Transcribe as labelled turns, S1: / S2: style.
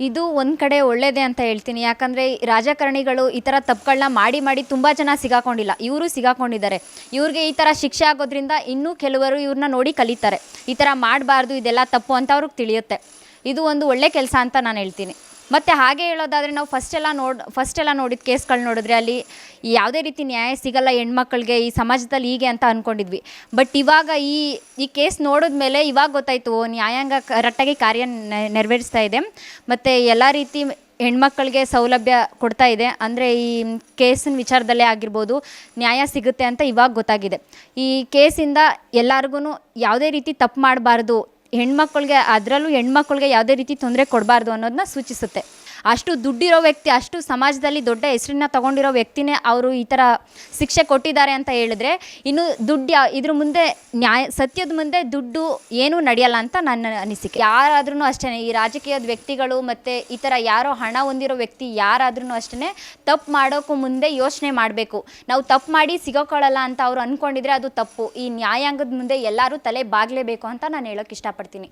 S1: ಇದು ಒಂದು ಕಡೆ ಒಳ್ಳೇದೇ ಅಂತ ಹೇಳ್ತೀನಿ. ಯಾಕಂದರೆ ರಾಜಕಾರಣಿಗಳು ಈ ಥರ ತಪ್ಪುಗಳನ್ನ ಮಾಡಿ ಮಾಡಿ ತುಂಬ ಜನ ಸಿಗಾಕೊಂಡಿಲ್ಲ. ಇವರು ಸಿಗಾಕೊಂಡಿದ್ದಾರೆ. ಇವ್ರಿಗೆ ಈ ಥರ ಶಿಕ್ಷೆ ಆಗೋದ್ರಿಂದ ಇನ್ನೂ ಕೆಲವರು ಇವ್ರನ್ನ ನೋಡಿ ಕಲಿತಾರೆ. ಈ ಥರ ಮಾಡಬಾರ್ದು, ಇದೆಲ್ಲ ತಪ್ಪು ಅಂತ ಅವ್ರಿಗೆ ತಿಳಿಯುತ್ತೆ. ಇದು ಒಂದು ಒಳ್ಳೆ ಕೆಲಸ ಅಂತ ನಾನು ಹೇಳ್ತೀನಿ. ಮತ್ತು ಹಾಗೆ ಹೇಳೋದಾದರೆ ನಾವು ಫಸ್ಟ್ ಎಲ್ಲ ನೋಡಿ ಫಸ್ಟ್ ಎಲ್ಲ ನೋಡಿದ ಕೇಸ್ಗಳು ನೋಡಿದ್ರೆ ಅಲ್ಲಿ ಯಾವುದೇ ರೀತಿ ನ್ಯಾಯ ಸಿಗಲ್ಲ ಹೆಣ್ಮಕ್ಳಿಗೆ, ಈ ಸಮಾಜದಲ್ಲಿ ಹೀಗೆ ಅಂತ ಅಂದ್ಕೊಂಡಿದ್ವಿ ಬಟ್ ಇವಾಗ ಈ ಈ ಕೇಸ್ ನೋಡಿದ ಮೇಲೆ ಇವಾಗ ಗೊತ್ತಾಯಿತು ನ್ಯಾಯಾಂಗ ಕರೆಕ್ಟಾಗಿ ಕಾರ್ಯ ನೆರವೇರಿಸ್ತಾ ಇದೆ. ಮತ್ತು ಎಲ್ಲ ರೀತಿ ಹೆಣ್ಮಕ್ಳಿಗೆ ಸೌಲಭ್ಯ ಕೊಡ್ತಾ ಇದೆ. ಅಂದರೆ ಈ ಕೇಸಿನ ವಿಚಾರದಲ್ಲೇ ಆಗಿರ್ಬೋದು, ನ್ಯಾಯ ಸಿಗುತ್ತೆ ಅಂತ ಇವಾಗ ಗೊತ್ತಾಗಿದೆ. ಈ ಕೇಸಿಂದ ಎಲ್ಲರಿಗೂ ಯಾವುದೇ ರೀತಿ ತಪ್ಪು ಮಾಡಬಾರ್ದು ಹೆಣ್ಮಕ್ಳಿಗೆ ಅದರಲ್ಲೂ ಹೆಣ್ಮಕ್ಳಿಗೆ ಯಾವುದೇ ರೀತಿ ತೊಂದರೆ ಕೊಡಬಾರ್ದು ಅನ್ನೋದನ್ನ ಸೂಚಿಸುತ್ತೆ. ಅಷ್ಟು ದುಡ್ಡಿರೋ ವ್ಯಕ್ತಿ, ಅಷ್ಟು ಸಮಾಜದಲ್ಲಿ ದೊಡ್ಡ ಹೆಸರಿನ ತಗೊಂಡಿರೋ ವ್ಯಕ್ತಿನೇ ಅವರು ಈ ಥರ ಶಿಕ್ಷೆ ಕೊಟ್ಟಿದ್ದಾರೆ ಅಂತ ಹೇಳಿದ್ರೆ, ಇನ್ನು ದುಡ್ಡು ಇದ್ರ ಮುಂದೆ ನ್ಯಾಯ, ಸತ್ಯದ ಮುಂದೆ ದುಡ್ಡು ಏನೂ ನಡೆಯಲ್ಲ ಅಂತ ನನ್ನ ಅನಿಸಿಕೆ. ಯಾರಾದ್ರೂ ಅಷ್ಟೇ, ಈ ರಾಜಕೀಯದ ವ್ಯಕ್ತಿಗಳು ಮತ್ತು ಈ ಥರ ಯಾರೋ ಹಣ ಹೊಂದಿರೋ ವ್ಯಕ್ತಿ ಯಾರಾದ್ರೂ ಅಷ್ಟೇ ತಪ್ಪು ಮಾಡೋಕ್ಕೂ ಮುಂದೆ ಯೋಚನೆ ಮಾಡಬೇಕು. ನಾವು ತಪ್ಪು ಮಾಡಿ ಸಿಗೋಕೊಳ್ಳಲ್ಲ ಅಂತ ಅವ್ರು ಅಂದ್ಕೊಂಡಿದ್ರೆ ಅದು ತಪ್ಪು. ಈ ನ್ಯಾಯಾಂಗದ ಮುಂದೆ ಎಲ್ಲರೂ ತಲೆ ಬಾಗಲೇಬೇಕು ಅಂತ ನಾನು ಹೇಳೋಕ್ಕೆ ಇಷ್ಟಪಡ್ತೀನಿ.